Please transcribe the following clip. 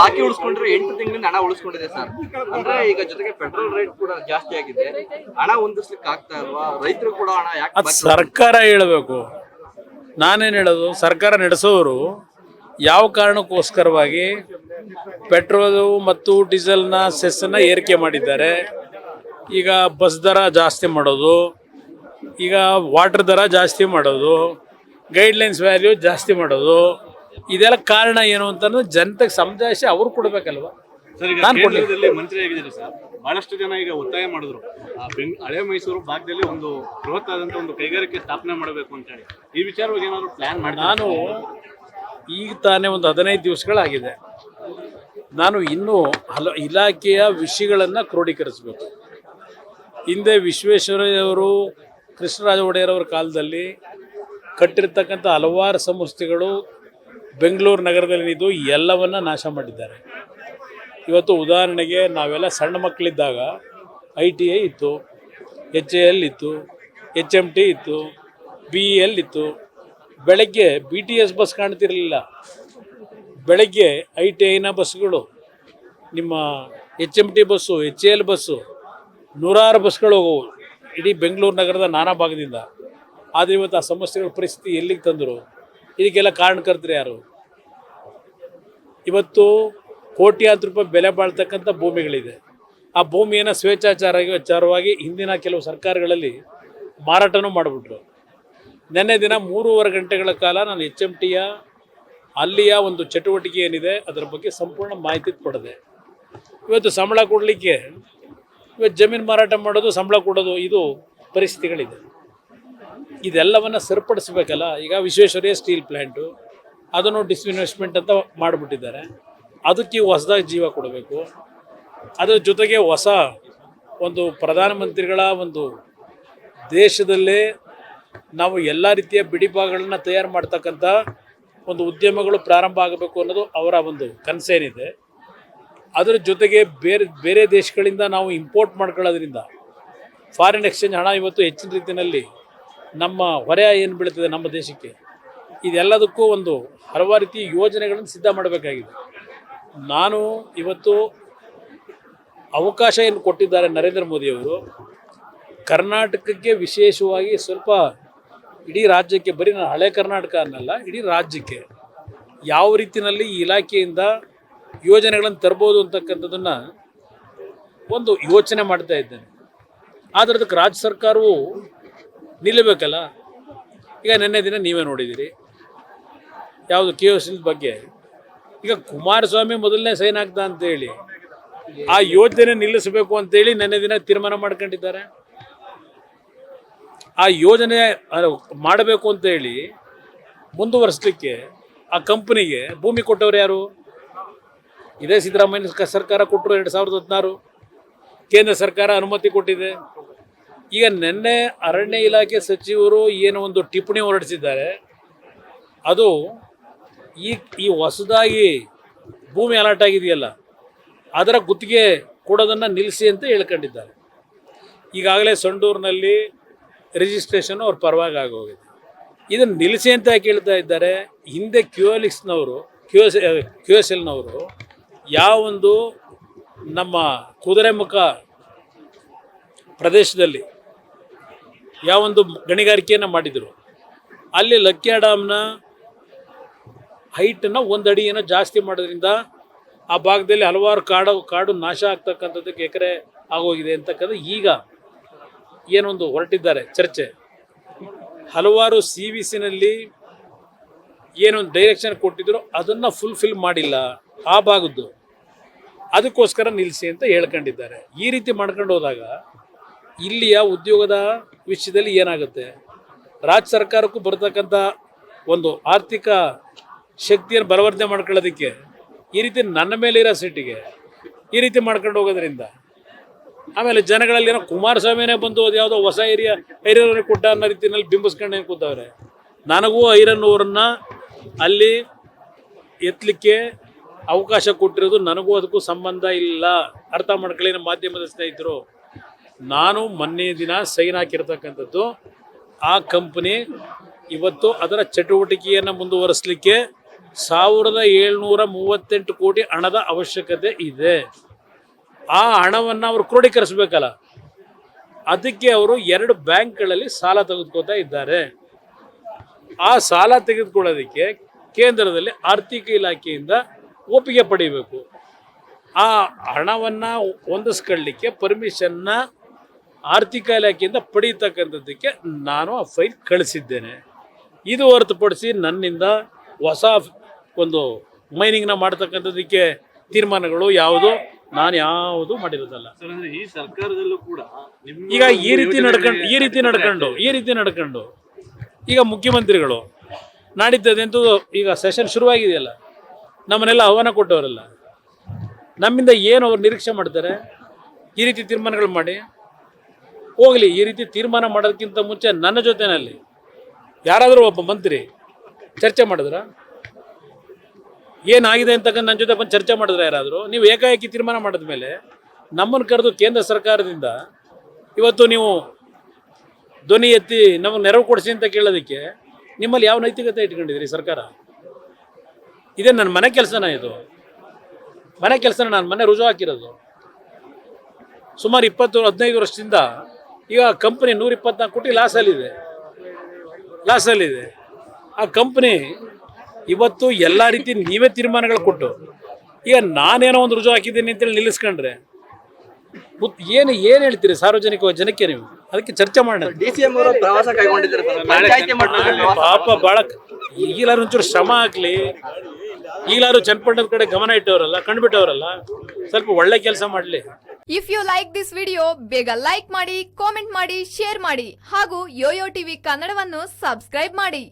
ಬಾಕಿ ಉಳಿಸ್ಕೊಂಡ್ರೆ ಎಂಟು ತಿಂಗಳಿಂದ ಹಣ ಉಳಿಸ್ಕೊಂಡಿದೆ ಸರ್. ಅಂದ್ರೆ ಈಗ ಜೊತೆಗೆ ಪೆಟ್ರೋಲ್ ರೇಟ್ ಕೂಡ ಜಾಸ್ತಿ ಆಗಿದೆ. ಹಣ ಹೊಂದಿಸ್ಲಿಕ್ಕೆ ಆಗ್ತಾ ಇಲ್ವಾ? ರೈತರು ಕೂಡ ಹಣ ಯಾಕೆ ಅದು ಸರ್ಕಾರ ಹೇಳಬೇಕು. ನಾನೇನು ಹೇಳೋದು? ಸರ್ಕಾರ ನಡೆಸೋರು ಯಾವ ಕಾರಣಕ್ಕೋಸ್ಕರವಾಗಿ ಪೆಟ್ರೋಲು ಮತ್ತು ಡೀಸೆಲ್ನ ಸೆಸ್ಸನ್ನು ಏರಿಕೆ ಮಾಡಿದ್ದಾರೆ? ಈಗ ಬಸ್ ದರ ಜಾಸ್ತಿ ಮಾಡೋದು ಈಗ ವಾಟರ್ ದರ ಜಾಸ್ತಿ ಮಾಡೋದು ಗೈಡ್ಲೈನ್ಸ್ ವ್ಯಾಲ್ಯೂ ಜಾಸ್ತಿ ಮಾಡೋದು ಇದೆಲ್ಲ ಕಾರಣ ಏನು ಅಂತ ಜನತೆಗೆ ಸಮಜಾಯಿಸಿ ಅವ್ರು ಕೊಡ್ಬೇಕಲ್ವ? ನಾನ್. ಕೇಂದ್ರದಲ್ಲಿ ಮಂತ್ರಿ ಆಗಿದ್ದಾರೆ ಸರ್. ಬಹಳಷ್ಟು ಜನ ಈಗ ಒತ್ತಾಯ ಮಾಡಿದ್ರು. ಆ ಬೆಂಗ್ ಹಳೆ ಮೈಸೂರು ಭಾಗದಲ್ಲಿ ಒಂದು ಬೃಹತ್ತಾದಂತ ಒಂದು ಕೈಗಾರಿಕೆ ಸ್ಥಾಪನೆ ಮಾಡಬೇಕು ಅಂತ ಹೇಳಿ. ಈ ವಿಚಾರವಾಗಿ ಏನಾದ್ರು ಪ್ಲಾನ್ ಮಾಡಿ ನಾನು ಈಗ ತಾನೇ ಒಂದು ಹದಿನೈದು ದಿವಸಗಳಾಗಿದೆ. ನಾನು ಇನ್ನೂ ಹಲ ಇಲಾಖೆಯ ವಿಷಯಗಳನ್ನು ಕ್ರೋಢೀಕರಿಸಬೇಕು ಹಿಂದೆ ವಿಶ್ವೇಶ್ವರಯ್ಯವರು ಕೃಷ್ಣರಾಜ ಒಡೆಯರವರ ಕಾಲದಲ್ಲಿ ಕಟ್ಟಿರ್ತಕ್ಕಂಥ ಹಲವಾರು ಸಂಸ್ಥೆಗಳು ಬೆಂಗಳೂರು ನಗರದಲ್ಲಿದ್ದು ಎಲ್ಲವನ್ನ ನಾಶ ಮಾಡಿದ್ದಾರೆ. ಇವತ್ತು ಉದಾಹರಣೆಗೆ ನಾವೆಲ್ಲ ಸಣ್ಣ ಮಕ್ಕಳಿದ್ದಾಗ ಐ ಟಿ ಐ ಇತ್ತು, ಎಚ್ ಎ ಎಲ್ ಇತ್ತು, ಎಚ್ ಎಂ ಟಿ ಇತ್ತು, ಬಿ ಇ ಎಲ್ ಇತ್ತು. ಬೆಳಗ್ಗೆ ಬಿ ಟಿ ಎಸ್ ಬಸ್ ಕಾಣ್ತಿರಲಿಲ್ಲ. ಬೆಳಗ್ಗೆ ಐ ಟಿ ಐನ ಬಸ್ಗಳು, ನಿಮ್ಮ H M T bus, H A L bus, ನೂರಾರು ಬಸ್ಗಳು ಹೋಗುವು ಇಡೀ ಬೆಂಗಳೂರು ನಗರದ ನಾನಾ ಭಾಗದಿಂದ. ಆದರೆ ಇವತ್ತು ಆ ಸಮಸ್ಯೆಗಳ ಪರಿಸ್ಥಿತಿ ಎಲ್ಲಿಗೆ ತಂದರು? ಇದಕ್ಕೆಲ್ಲ ಕಾರಣಕರ್ತರು ಯಾರು? ಇವತ್ತು ಕೋಟ್ಯಾಂತರ ರೂಪಾಯಿ ಬೆಲೆ ಬಾಳ್ತಕ್ಕಂಥ ಭೂಮಿಗಳಿದೆ. ಆ ಭೂಮಿಯನ್ನು ಸ್ವೇಚ್ಛಾಚಾರ ವಿಚಾರವಾಗಿ ಹಿಂದಿನ ಕೆಲವು ಸರ್ಕಾರಗಳಲ್ಲಿ ಮಾರಾಟನೂ ಮಾಡಿಬಿಟ್ರು. ನಿನ್ನೆ ದಿನ ಮೂರುವರೆ ಗಂಟೆಗಳ ಕಾಲ ನಾನು ಎಚ್ ಎಂ ಟಿಯ ಅಲ್ಲಿಯ ಒಂದು ಚಟುವಟಿಕೆ ಏನಿದೆ, ಅದರ ಬಗ್ಗೆ ಸಂಪೂರ್ಣ ಮಾಹಿತಿ ಕೊಡದೆ. ಇವತ್ತು ಸಂಬಳ ಕೊಡಲಿಕ್ಕೆ, ಇವತ್ತು ಜಮೀನು ಮಾರಾಟ ಮಾಡೋದು, ಸಂಬಳ ಕೊಡೋದು, ಇದು ಪರಿಸ್ಥಿತಿಗಳಿದೆ. ಇದೆಲ್ಲವನ್ನು ಸರಿಪಡಿಸ್ಬೇಕಲ್ಲ? ಈಗ ವಿಶ್ವೇಶ್ವರಯ್ಯ ಸ್ಟೀಲ್ ಪ್ಲ್ಯಾಂಟು ಅದನ್ನು ಡಿಸ್ಇನ್ವೆಸ್ಟ್ಮೆಂಟ್ ಅಂತ ಮಾಡಿಬಿಟ್ಟಿದ್ದಾರೆ. ಅದಕ್ಕೆ ಹೊಸದಾಗಿ ಜೀವ ಕೊಡಬೇಕು. ಅದರ ಜೊತೆಗೆ ಹೊಸ ಒಂದು ಪ್ರಧಾನಮಂತ್ರಿಗಳ ಒಂದು ದೇಶದಲ್ಲೇ ನಾವು ಎಲ್ಲ ರೀತಿಯ ಬಿಡಿಭಾಗಗಳನ್ನ ತಯಾರು ಮಾಡ್ತಕ್ಕಂಥ ಒಂದು ಉದ್ಯಮಗಳು ಪ್ರಾರಂಭ ಆಗಬೇಕು ಅನ್ನೋದು ಅವರ ಒಂದು ಕನಸೇನಿದೆ. ಅದರ ಜೊತೆಗೆ ಬೇರೆ ಬೇರೆ ದೇಶಗಳಿಂದ ನಾವು ಇಂಪೋರ್ಟ್ ಮಾಡ್ಕೊಳ್ಳೋದ್ರಿಂದ ಫಾರಿನ್ ಎಕ್ಸ್ಚೇಂಜ್ ಹಣ ಇವತ್ತು ಹೆಚ್ಚಿನ ರೀತಿಯಲ್ಲಿ ನಮ್ಮ ಹೊರೆ ಏನು ಬೀಳ್ತದೆ ನಮ್ಮ ದೇಶಕ್ಕೆ? ಇದೆಲ್ಲದಕ್ಕೂ ಒಂದು ಹಲವಾರು ರೀತಿ ಯೋಜನೆಗಳನ್ನು ಸಿದ್ಧ ಮಾಡಬೇಕಾಗಿದೆ. ನಾನು ಇವತ್ತು ಅವಕಾಶ ಏನು ಕೊಟ್ಟಿದ್ದಾರೆ ನರೇಂದ್ರ ಮೋದಿಯವರು ಕರ್ನಾಟಕಕ್ಕೆ ವಿಶೇಷವಾಗಿ ಸ್ವಲ್ಪ ಇಡೀ ರಾಜ್ಯಕ್ಕೆ, ಬರೀ ನಾನು ಹಳೆ ಕರ್ನಾಟಕ ಅನ್ನಲ್ಲ, ಇಡೀ ರಾಜ್ಯಕ್ಕೆ ಯಾವ ರೀತಿಯಲ್ಲಿ ಈ ಇಲಾಖೆಯಿಂದ ಯೋಜನೆಗಳನ್ನು ತರ್ಬೋದು ಅಂತಕ್ಕಂಥದ್ದನ್ನು ಒಂದು ಯೋಚನೆ ಮಾಡ್ತಾ ಇದ್ದೇನೆ. ಆದರೆ ಅದಕ್ಕೆ ರಾಜ್ಯ ಸರ್ಕಾರವು ನಿಲ್ಲಬೇಕಲ್ಲ? ಈಗ ನಿನ್ನೆ ದಿನ ನೀವೇ ನೋಡಿದ್ದೀರಿ. ಯಾವುದು ಕೆ ಎಸ್ ಬಗ್ಗೆ. ಈಗ ಕುಮಾರಸ್ವಾಮಿ ಮೊದಲನೇ ಸೈನ್ ಆಗ್ತಾ ಅಂತೇಳಿ ಆ ಯೋಜನೆ ನಿಲ್ಲಿಸಬೇಕು ಅಂತೇಳಿ ನೆನ್ನೆ ದಿನ ತೀರ್ಮಾನ ಮಾಡ್ಕೊಂಡಿದ್ದಾರೆ. ಆ ಯೋಜನೆ ಮಾಡಬೇಕು ಅಂತೇಳಿ ಮುಂದುವರಿಸಲಿಕ್ಕೆ ಆ ಕಂಪನಿಗೆ ಭೂಮಿ ಕೊಟ್ಟವ್ರು ಯಾರು? ಇದೇ ಸಿದ್ದರಾಮಯ್ಯ ಸರ್ಕಾರ ಕೊಟ್ಟರು ಎರಡು ಸಾವಿರದ ಹದಿನಾರು. ಕೇಂದ್ರ ಸರ್ಕಾರ ಅನುಮತಿ ಕೊಟ್ಟಿದೆ. ಈಗ ನಿನ್ನೆ ಅರಣ್ಯ ಇಲಾಖೆ ಸಚಿವರು ಏನು ಒಂದು ಟಿಪ್ಪಣಿ ಹೊರಡಿಸಿದ್ದಾರೆ. ಅದು ಈ ಈ ಹೊಸದಾಗಿ ಭೂಮಿ ಅಲರ್ಟ್ ಆಗಿದೆಯಲ್ಲ, ಅದರ ಗುತ್ತಿಗೆ ಕೊಡೋದನ್ನು ನಿಲ್ಲಿಸಿ ಅಂತ ಹೇಳ್ಕೊಂಡಿದ್ದಾರೆ. ಈಗಾಗಲೇ ಸಂಡೂರಿನಲ್ಲಿ ರಿಜಿಸ್ಟ್ರೇಷನ್ ಅವ್ರ ಪರವಾಗಿ ಆಗೋಗಿದೆ. ಇದನ್ನು ನಿಲ್ಲಿಸಿ ಅಂತ ಕೇಳ್ತಾ ಇದ್ದಾರೆ, ಹಿಂದೆ ಕ್ಯೂ ಎಲ್ ಎಕ್ಸ್ನವರು ಕ್ಯೂ ಎಸ್ ಕ್ಯೂ ಎಸ್ ಎಲ್ನವರು ಯಾವೊಂದು ನಮ್ಮ ಕುದುರೆಮುಖ ಪ್ರದೇಶದಲ್ಲಿ ಯಾವೊಂದು ಗಣಿಗಾರಿಕೆಯನ್ನು ಮಾಡಿದರು, ಅಲ್ಲಿ ಲಕ್ಕಿಯ ಡ್ಯಾಮ್ನ ಹೈಟನ್ನು ಒಂದು ಅಡಿಯನ್ನು ಜಾಸ್ತಿ ಮಾಡೋದ್ರಿಂದ ಆ ಭಾಗದಲ್ಲಿ ಹಲವಾರು ಕಾಡು ಕಾಡು ನಾಶ ಆಗ್ತಕ್ಕಂಥದ್ದಕ್ಕೆ ಎಕರೆ ಆಗೋಗಿದೆ ಅಂತಕ್ಕಂಥ ಈಗ ಏನೊಂದು ಹೊರಟಿದ್ದಾರೆ ಚರ್ಚೆ. ಹಲವಾರು ಸಿ ವಿ ಸಿನಲ್ಲಿ ಏನೊಂದು ಡೈರೆಕ್ಷನ್ ಕೊಟ್ಟಿದ್ರು ಅದನ್ನು ಫುಲ್ಫಿಲ್ ಮಾಡಿಲ್ಲ ಆ ಭಾಗದ್ದು. ಅದಕ್ಕೋಸ್ಕರ ನಿಲ್ಲಿಸಿ ಅಂತ ಹೇಳ್ಕೊಂಡಿದ್ದಾರೆ. ಈ ರೀತಿ ಮಾಡ್ಕೊಂಡು ಹೋದಾಗ ಇಲ್ಲಿಯ ಉದ್ಯೋಗದ ವಿಷಯದಲ್ಲಿ ಏನಾಗುತ್ತೆ? ರಾಜ್ಯ ಸರ್ಕಾರಕ್ಕೂ ಬರ್ತಕ್ಕಂಥ ಒಂದು ಆರ್ಥಿಕ ಶಕ್ತಿಯನ್ನು ಬಲವರ್ಧನೆ ಮಾಡ್ಕೊಳ್ಳೋದಕ್ಕೆ ಈ ರೀತಿ ನನ್ನ ಮೇಲೆ ಇರೋ ಸಿಟ್ಟಿಗೆ ಈ ರೀತಿ ಮಾಡ್ಕೊಂಡು ಹೋಗೋದ್ರಿಂದ ಆಮೇಲೆ ಜನಗಳಲ್ಲಿ ಏನೋ ಕುಮಾರಸ್ವಾಮಿನೇ ಬಂದು ಅದು ಯಾವುದೋ ಹೊಸ ಏರಿಯಾ ಐರನ್ ಕೊಟ್ಟ ಅನ್ನೋ ರೀತಿಯಲ್ಲಿ ಬಿಂಬಿಸ್ಕೊಂಡು ಏನು ಕೂತವ್ರೆ? ನನಗೂ ಐರನ್ ಊರನ್ನ ಅಲ್ಲಿ ಎತ್ತಲಿಕ್ಕೆ ಅವಕಾಶ ಕೊಟ್ಟಿರೋದು ನನಗೂ ಅದಕ್ಕೂ ಸಂಬಂಧ ಇಲ್ಲ. ಅರ್ಥ ಮಾಡ್ಕೊಳ್ಳಿ ನಮ್ಮ ಮಾಧ್ಯಮದ ಸ್ನೇಹಿತರು. ನಾನು ಮೊನ್ನೆ ದಿನ ಸೈನ್ ಹಾಕಿರ್ತಕ್ಕಂಥದ್ದು. ಆ ಕಂಪ್ನಿ ಇವತ್ತು ಅದರ ಚಟುವಟಿಕೆಯನ್ನು ಮುಂದುವರಿಸಲಿಕ್ಕೆ ಸಾವಿರದ ಏಳ್ನೂರ ಮೂವತ್ತೆಂಟು ಕೋಟಿ ಹಣದ ಅವಶ್ಯಕತೆ ಇದೆ. ಆ ಹಣವನ್ನು ಅವರು ಕ್ರೋಢೀಕರಿಸಬೇಕಲ್ಲ. ಅದಕ್ಕೆ ಅವರು ಎರಡು ಬ್ಯಾಂಕ್ಗಳಲ್ಲಿ ಸಾಲ ತೆಗೆದುಕೊತಾ ಇದ್ದಾರೆ. ಆ ಸಾಲ ತೆಗೆದುಕೊಳ್ಳೋದಕ್ಕೆ ಕೇಂದ್ರದಲ್ಲಿ ಆರ್ಥಿಕ ಇಲಾಖೆಯಿಂದ ಒಪ್ಪಿಗೆ ಪಡಿಬೇಕು. ಆ ಹಣವನ್ನು ಹೊಂದಿಸ್ಕೊಳ್ಳಿಕ್ಕೆ ಪರ್ಮಿಷನ್ನ ಆರ್ಥಿಕ ಇಲಾಖೆಯಿಂದ ಪಡೀತಕ್ಕಂಥದ್ದಕ್ಕೆ ನಾನು ಆ ಫೈಲ್ ಕಳಿಸಿದ್ದೇನೆ. ಇದು ಹೊರತುಪಡಿಸಿ ನನ್ನಿಂದ ಹೊಸ ಒಂದು ಮೈನಿಂಗ್ನ ಮಾಡ್ತಕ್ಕಂಥದ್ದಕ್ಕೆ ತೀರ್ಮಾನಗಳು ಯಾವುದು? ನಾನು ಯಾವುದು ಮಾಡಿರೋದಲ್ಲ. ಈ ಸರ್ಕಾರದಲ್ಲೂ ಕೂಡ ಈಗ ಈ ರೀತಿ ನಡ್ಕೊಂಡು ಈ ರೀತಿ ನಡ್ಕೊಂಡು ಈ ರೀತಿ ನಡ್ಕೊಂಡು. ಈಗ ಮುಖ್ಯಮಂತ್ರಿಗಳು ನಾಡಿದ್ದದಂತೂ ಈಗ ಸೆಷನ್ ಶುರುವಾಗಿದೆಯಲ್ಲ ನಮ್ಮನ್ನೆಲ್ಲ ಆಹ್ವಾನ ಕೊಟ್ಟವರಲ್ಲ. ನಮ್ಮಿಂದ ಏನು ಅವ್ರು ನಿರೀಕ್ಷೆ ಮಾಡ್ತಾರೆ? ಈ ರೀತಿ ತೀರ್ಮಾನಗಳು ಮಾಡಿ. ಹೋಗಲಿ ಈ ರೀತಿ ತೀರ್ಮಾನ ಮಾಡೋದಕ್ಕಿಂತ ಮುಂಚೆ ನನ್ನ ಜೊತೆನಲ್ಲಿ ಯಾರಾದರೂ ಒಬ್ಬ ಮಂತ್ರಿ ಚರ್ಚೆ ಮಾಡಿದ್ರ? ಏನಾಗಿದೆ ಅಂತಕ್ಕಂಥ ನನ್ನ ಜೊತೆ ಬಂದು ಚರ್ಚೆ ಮಾಡಿದ್ರೆ ಯಾರಾದರೂ? ನೀವು ಏಕಾಏಕಿ ತೀರ್ಮಾನ ಮಾಡಿದ ಮೇಲೆ ನಮ್ಮನ್ನು ಕರೆದು ಕೇಂದ್ರ ಸರ್ಕಾರದಿಂದ ಇವತ್ತು ನೀವು ಧ್ವನಿ ಎತ್ತಿ ನಮಗೆ ನೆರವು ಕೊಡಿಸಿ ಅಂತ ಕೇಳೋದಕ್ಕೆ ನಿಮ್ಮಲ್ಲಿ ಯಾವ ನೈತಿಕತೆ ಇಟ್ಕೊಂಡಿದ್ದೀರಿ ಸರ್ಕಾರ? ಇದೇ ನನ್ನ ಮನೆ ಕೆಲಸನ ಇದು. ಮನೆ ಕೆಲಸನ ನಾನು ಮನೆ ರುಜು ಹಾಕಿರೋದು. ಸುಮಾರು ಇಪ್ಪತ್ತು, ಹದಿನೈದು ವರ್ಷದಿಂದ ಈಗ ಕಂಪ್ನಿ ನೂರ ಇಪ್ಪತ್ನಾಲ್ಕು ಕೋಟಿ ಲಾಸಲ್ಲಿದೆ ಲಾಸಲ್ಲಿದೆ ಆ ಕಂಪ್ನಿ ಇವತ್ತು ಎಲ್ಲ ರೀತಿ ನೀವೇ ತೀರ್ಮಾನಗಳು ಕೊಟ್ಟು ಈಗ ನಾನೇನೋ ಒಂದು ರುಜು ಹಾಕಿದ್ದೀನಿ ಅಂತೇಳಿ ನಿಲ್ಲಿಸ್ಕೊಂಡ್ರೆ ಏನು ಏನು ಹೇಳ್ತೀರಿ ಸಾರ್ವಜನಿಕ ಜನಕ್ಕೆ ನೀವು? ಅದಕ್ಕೆ ಚರ್ಚೆ ಮಾಡೋಣ. ಪಾಪ ಭಾಳ ಈಗಲಾರು ಒಂಚೂರು ಶ್ರಮ ಆಗ್ಲಿ ಈಗಲಾರು ಚನ್ನಪಟ್ಟಣದ ಕಡೆ ಗಮನ ಇಟ್ಟವರಲ್ಲ ಕಂಡುಬಿಟ್ಟವರಲ್ಲ ಸ್ವಲ್ಪ ಒಳ್ಳೆ ಕೆಲಸ ಮಾಡಲಿ. If you like this video ಬೇಗ ಲೈಕ್ ಮಾಡಿ ಕಾಮೆಂಟ್ ಮಾಡಿ ಶೇರ್ ಮಾಡಿ ಹಾಗೂ ಯೋಯೋ ಟಿವಿ ಕನ್ನಡವನ್ನು ಸಬ್ಸ್ಕ್ರೈಬ್ ಮಾಡಿ.